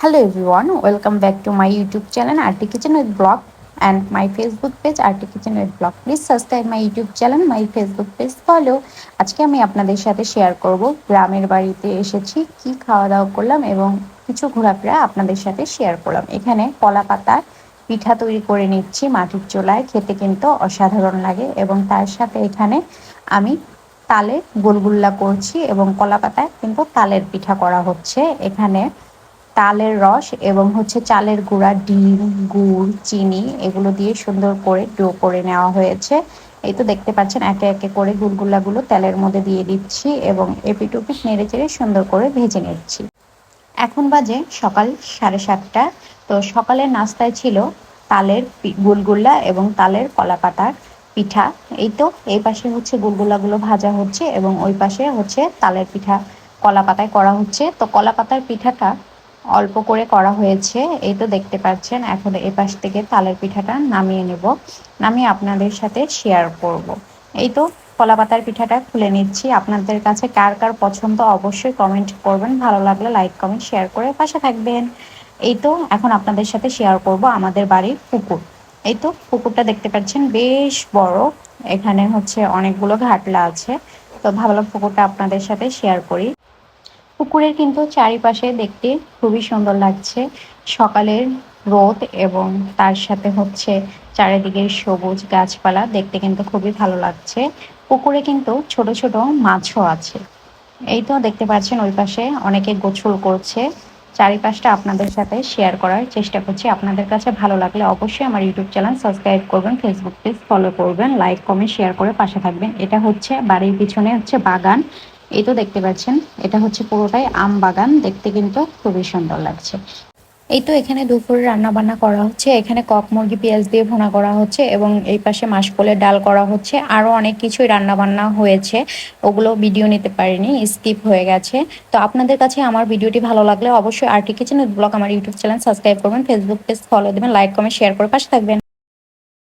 Hello everyone welcome back to my YouTube channel Arti kitchen with blog and my Facebook page Arti kitchen with blog please subscribe my YouTube channel my Facebook page follow আজকে আমি আপনাদের সাথে share করব গ্রামের বাড়িতে এসেছি, কি খাওয়া দাওয়া করলাম এবং কিছু ঘোরাফেরা আপনাদের সাথে শেয়ার করলাম। এখানে কলা পাতা, পিঠা তৈরি করে নিচ্ছি মাটির চোলায়, খেতে কিন্তু অসাধারণ লাগে এবং তার সাথে এখানে আমি তালে গোলগুল্লা করছি এবং কলা পাতায় কিন্তু তালের পিঠা করা হচ্ছে। এখানে তালের রস এবং হচ্ছে চালের গুঁড়া, ডিম, গুড়, চিনি এগুলো দিয়ে সুন্দর করে ডো করে নেওয়া হয়েছে। এই তো দেখতে পাচ্ছেন, একে একে করে গুলগুলাগুলো তেলের মধ্যে দিয়ে দিচ্ছি এবং এপিটুপিট নেড়ে চেড়ে সুন্দর করে ভেজে নিচ্ছি। এখন বাজে সকাল সাড়ে সাতটা। তো সকালের নাস্তায় ছিল তালের গুলগুল্লা এবং তালের কলা পাতার পিঠা। এই তো, এই পাশে হচ্ছে গুলগুলাগুলো ভাজা হচ্ছে এবং ওই পাশে হচ্ছে তালের পিঠা কলা পাতায় করা হচ্ছে। তো কলা পাতার পিঠাটা অল্প করে করা হয়েছে, এই তো দেখতে পাচ্ছেন, এখন এ পাশ থেকে তালের পিঠাটা নামিয়ে নেব। নামিয়ে আপনাদের সাথে শেয়ার করব। এই তো কলা পাতার পিঠাটা খুলে নিচ্ছি। আপনাদের কাছে কার কার পছন্দ অবশ্যই কমেন্ট করবেন। ভালো লাগলে লাইক কমেন্ট শেয়ার করে পাশে থাকবেন। এই তো এখন আপনাদের সাথে শেয়ার করব আমাদের বাড়ির পুকুর। এই তো পুকুরটা দেখতে পাচ্ছেন, বেশ বড়। এখানে হচ্ছে অনেকগুলো ঘাটলা আছে। তো ভাবলাম পুকুরটা আপনাদের সাথে শেয়ার করি। পুকুরের কিন্তু চারিপাশে দেখতে খুবই সুন্দর লাগছে। সকালের রোদ এবং তার সাথে হচ্ছে চারিদিকে সবুজ গাছপালা দেখতে কিন্তু খুবই ভালো লাগছে। পুকুরে কিন্তু ছোট ছোট মাছও আছে। এই তো দেখতে পাচ্ছেন ওই পাশে অনেকে গোছল করছে। চারিপাশটা আপনাদের সাথে শেয়ার করার চেষ্টা করছি। আপনাদের কাছে ভালো লাগলে অবশ্যই আমার ইউটিউব চ্যানেল সাবস্ক্রাইব করবেন ফেসবুক পেজ ফলো করবেন লাইক কমেন্ট শেয়ার করে পাশে থাকবেন। এটা হচ্ছে বাড়ির পিছনে হচ্ছে বাগান। এই তো দেখতে পাচ্ছেন, এটা হচ্ছে পুরোটাই আম বাগান, দেখতে কিন্তু খুবই সুন্দর লাগছে। এই তো এখানে দুপুরে রান্না বান্না করা হচ্ছে, এখানে কক মুরগি, পেঁয়াজ দিয়ে ভোনা করা হচ্ছে এবং এই পাশে মাসকলের ডাল করা হচ্ছে আরও অনেক কিছুই রান্না বান্না হয়েছে, ওগুলো ভিডিও নিতে পারিনি স্কিপ হয়ে গেছে। তো আপনাদের কাছে আমার ভিডিওটি ভালো লাগলে অবশ্যই আর্টি কিচেন ব্লগ আমার ইউটিউব চ্যানেল সাবস্ক্রাইব করবেন ফেসবুক পেজ ফলো দেবেন লাইক কমেন্ট শেয়ার করে পাশে থাকবেন।